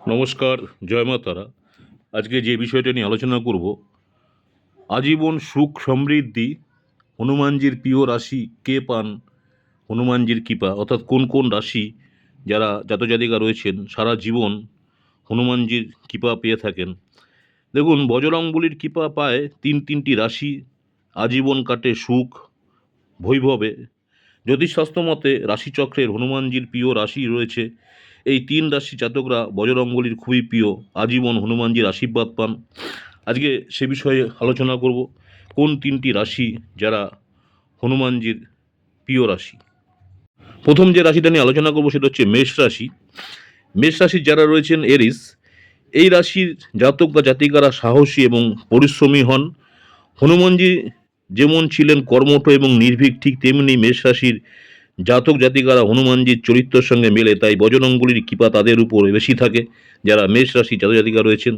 নমস্কার, জয় মা তারা। আজকে যে বিষয়টা নিয়ে আলোচনা করব, আজীবন সুখ সমৃদ্ধি, হনুমানজির প্রিয় রাশি কে পান, হনুমানজির কৃপা, অর্থাৎ কোন কোন রাশি যারা জাতজাতিকা রয়েছেন, সারা জীবন হনুমানজির কৃপা পেয়ে থাকেন। দেখুন, বজরংবলির কৃপা পায় তিন তিনটি রাশি, আজীবন কাটে সুখ, বৈভবে। জ্যোতিষশাস্ত্র মতে রাশিচক্রের হনুমানজির প্রিয় রাশি রয়েছে এই তিন রাশি জাতকরা বজরঙ্গলির খুবই প্রিয়। আজীবন হনুমানজির আশীর্বাদ পান। আজকে সে বিষয়ে আলোচনা করব, কোন তিনটি রাশি যারা হনুমানজির প্রিয় রাশি? প্রথম যে রাশিটা নিয়ে আলোচনা করব সেটা হচ্ছে মেষ রাশি। মেষ রাশির যারা রয়েছেন, এরিস, এই রাশির জাতক বা জাতিকারা সাহসী এবং পরিশ্রমী হন। হনুমানজি যেমন ছিলেন কর্মঠ এবং নির্ভীক, ঠিক তেমনি মেষ রাশির জাতক জাতিকারা হনুমানজির চরিত্রের সঙ্গে মেলে, তাই বজরঙ্গলির কৃপা তাদের উপর বেশি থাকে, যারা মেষ রাশি জাতক জাতিকা রয়েছেন।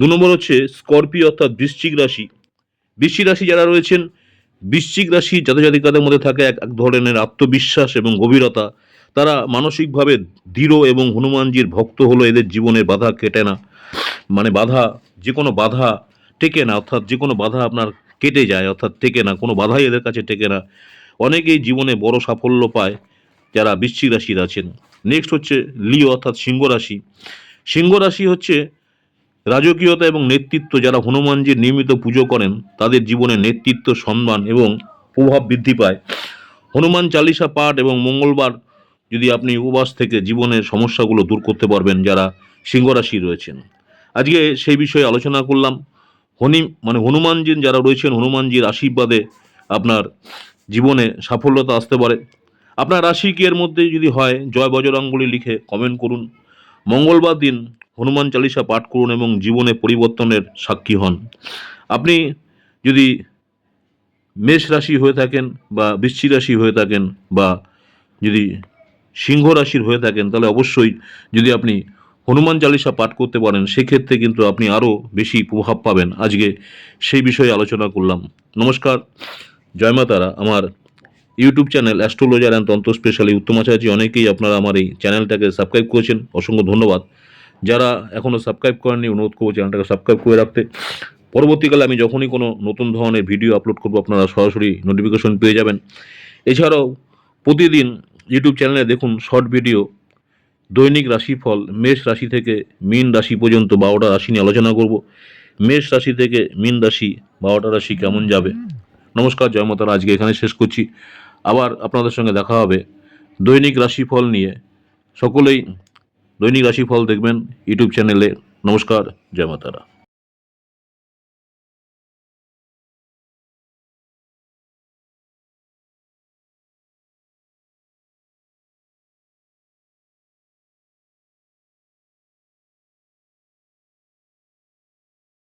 দু নম্বর হচ্ছে স্করপিও অর্থাৎ বৃশ্চিক রাশি। বৃশ্চিক রাশি যারা রয়েছেন, বৃশ্চিক রাশি জাতক জাতিকাদের মধ্যে থাকে এক এক ধরনের আত্মবিশ্বাস এবং গভীরতা। তারা মানসিকভাবে দৃঢ় এবং হনুমানজির ভক্ত হলো এদের জীবনের বাধা কেটে না। মানে বাধা, যে কোনো বাধা টেকে না, অর্থাৎ যে কোনো বাধা আপনার কেটে যায়, অর্থাৎ টেকে না, কোনো বাধাই এদের কাছে টেকে না। অনেকেই জীবনে বড় সাফল্য পায় যারা বৃশ্চিক রাশির আছেন। নেক্সট হচ্ছে লিও অর্থাৎ সিংহ রাশি। সিংহ রাশি হচ্ছে রাজকীয়তা এবং নেতৃত্ব। যারা হনুমানজির নিয়মিত পুজো করেন, তাদের জীবনে নেতৃত্ব, সম্মান এবং প্রভাব বৃদ্ধি পায়। হনুমান চালিসা পাঠ এবং মঙ্গলবার যদি আপনি উপবাস থেকে জীবনের সমস্যাগুলো দূর করতে পারবেন, যারা সিংহ রাশি রয়েছেন। আজকে সেই বিষয়ে আলোচনা করলাম। হনি মানে হনুমানজি যারা রয়েছেন হনুমানজির আশীর্বাদে আপনার জীবনে সাফল্যতা আসতে পারে। আপনার রাশি কি এর মধ্যে যদি হয়, জয় বজরঙ্গলি লিখে কমেন্ট করুন। মঙ্গলবার দিন হনুমান চালিসা পাঠ করুন এবং জীবনে পরিবর্তনের সাক্ষী হন। আপনি যদি মেষ রাশি হয়ে থাকেন বা বৃশ্চিক রাশি হয়ে থাকেন বা যদি সিংহ রাশির হয়ে থাকেন, তাহলে অবশ্যই যদি আপনি হনুমান চালিসা পাঠ করতে পারেন, সেক্ষেত্রে কিন্তু আপনি আরও বেশি প্রভাব পাবেন। আজকে সেই বিষয়ে আলোচনা করলাম। নমস্কার। জয় মা তারা। আমার YouTube channel astrologer and tantra specially Uttamacharya অনেকেই আপনারা আমার এই চ্যানেলটাকে সাবস্ক্রাইব করেছেন। অসংখ্য ধন্যবাদ। যারা এখনও সাবস্ক্রাইব করেননি, অনুরোধ করব চ্যানেলটাকে সাবস্ক্রাইব করে রাখতে। পরবর্তীকালে আমি যখনই কোনো নতুন ধরনের ভিডিও আপলোড করব, আপনারা সরাসরি নোটিফিকেশন পেয়ে যাবেন। এছাড়াও প্রতিদিন ইউটিউব চ্যানেলে দেখুন শর্ট ভিডিও দৈনিক রাশিফল, মেষ রাশি থেকে মীন রাশি পর্যন্ত বারোটা রাশি নিয়ে আলোচনা করব। মেষ রাশি থেকে মীন রাশি বারোটা রাশি কেমন যাবে? নমস্কার জয়মাতারা আজকে এখানে শেষ করছি। আবার আপনাদের সঙ্গে দেখা হবে দৈনিক রাশিফল নিয়ে। সকলেই দৈনিক রাশিফল দেখবেন ইউটিউব চ্যানেলে। নমস্কার, জয় মাতারা।